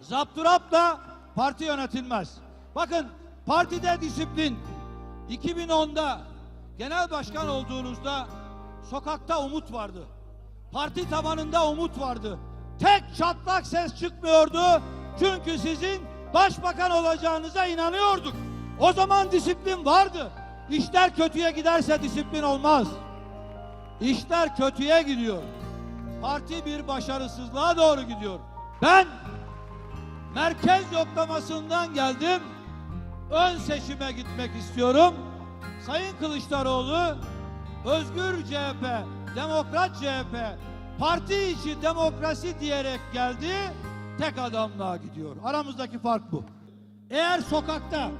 Zapturapla parti yönetilmez. Bakın partide disiplin 2010'da genel başkan olduğunuzda sokakta umut vardı. Parti tabanında umut vardı. Tek çatlak ses çıkmıyordu. Çünkü sizin başbakan olacağınıza inanıyorduk. O zaman disiplin vardı. İşler kötüye giderse disiplin olmaz. İşler kötüye gidiyor. Parti bir başarısızlığa doğru gidiyor. Ben merkez yoklamasından geldim. Ön seçime gitmek istiyorum. Sayın Kılıçdaroğlu Özgür CHP, Demokrat CHP, parti içi demokrasi diyerek geldi. Tek adamlığa gidiyor. Aramızdaki fark bu. Eğer sokakta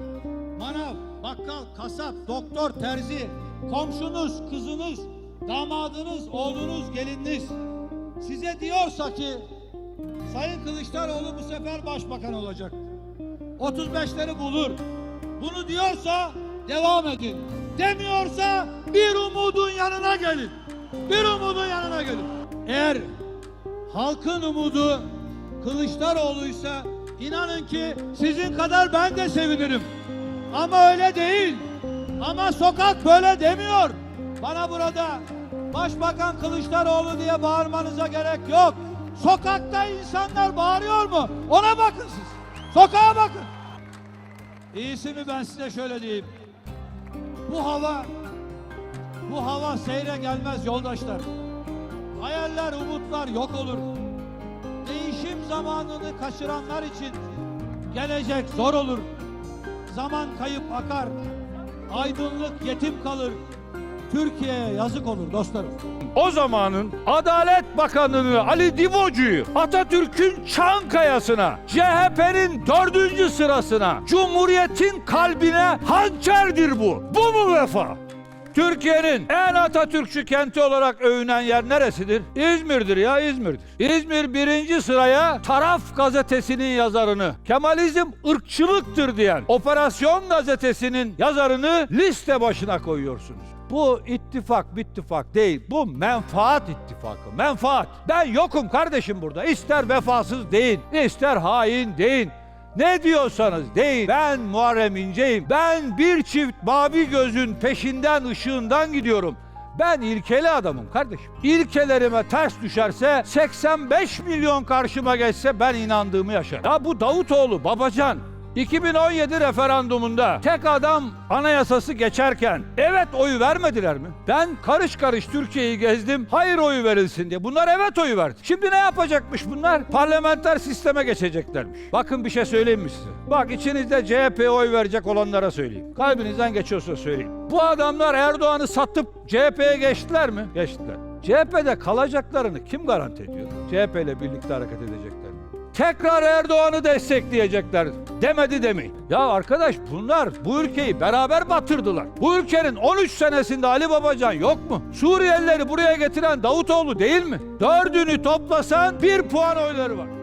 manav, bakkal, kasap, doktor, terzi, komşunuz, kızınız, damadınız, oğlunuz, gelininiz size diyorsa ki Sayın Kılıçdaroğlu bu sefer başbakan olacak. 35'leri bulur. Bunu diyorsa devam edin. Demiyorsa bir umudun yanına gelin. Bir umudun yanına gelin. Eğer halkın umudu Kılıçdaroğlu'ysa inanın ki sizin kadar ben de sevinirim. Ama öyle değil. Ama sokak böyle demiyor. Bana burada Başbakan Kılıçdaroğlu diye bağırmanıza gerek yok. Sokakta insanlar bağırıyor mu? Ona bakın siz. Sokağa bakın. İyisi mi ben size şöyle diyeyim. Bu hava bu hava seyre gelmez yoldaşlar. Hayaller, umutlar yok olur. Değişim zamanını kaçıranlar için gelecek zor olur. Zaman kayıp akar. Aydınlık yetim kalır. Türkiye'ye yazık olur dostlarım. O zamanın Adalet Bakanı'nı Ali Divocu'yu Atatürk'ün Çankaya'sına, CHP'nin dördüncü sırasına, Cumhuriyet'in kalbine hançerdir bu. Bu mu vefa? Türkiye'nin en Atatürkçü kenti olarak övünen yer neresidir? İzmir'dir ya İzmir'dir. İzmir birinci sıraya Taraf gazetesinin yazarını, Kemalizm ırkçılıktır diyen Operasyon gazetesinin yazarını liste başına koyuyorsunuz. Bu ittifak bittifak değil. Bu menfaat ittifakı. Menfaat. Ben yokum kardeşim burada. İster vefasız deyin, ister hain deyin. Ne diyorsanız deyin. Ben Muharrem İnce'yim. Ben bir çift mavi gözün peşinden ışığından gidiyorum. Ben ilkeli adamım kardeşim. İlkelerime ters düşerse 85 milyon karşıma geçse ben inandığımı yaşarım. Ya bu Davutoğlu, Babacan 2017 referandumunda tek adam anayasası geçerken evet oyu vermediler mi? Ben karış karış Türkiye'yi gezdim. Hayır oyu verilsin diye. Bunlar evet oyu verdi. Şimdi ne yapacakmış bunlar? Parlamenter sisteme geçeceklermiş. Bakın bir şey söyleyeyim mi size? Bak içinizde CHP'ye oy verecek olanlara söyleyeyim. Kalbinizden geçiyorsa söyleyeyim. Bu adamlar Erdoğan'ı satıp CHP'ye geçtiler mi? Geçtiler. CHP'de kalacaklarını kim garanti ediyor? CHP ile birlikte hareket edecekler. Tekrar Erdoğan'ı destekleyecekler demedi demeyin. Ya arkadaş bunlar bu ülkeyi beraber batırdılar. Bu ülkenin 13 senesinde Ali Babacan yok mu? Suriyelileri buraya getiren Davutoğlu değil mi? Dördünü toplasan bir puan oyları var.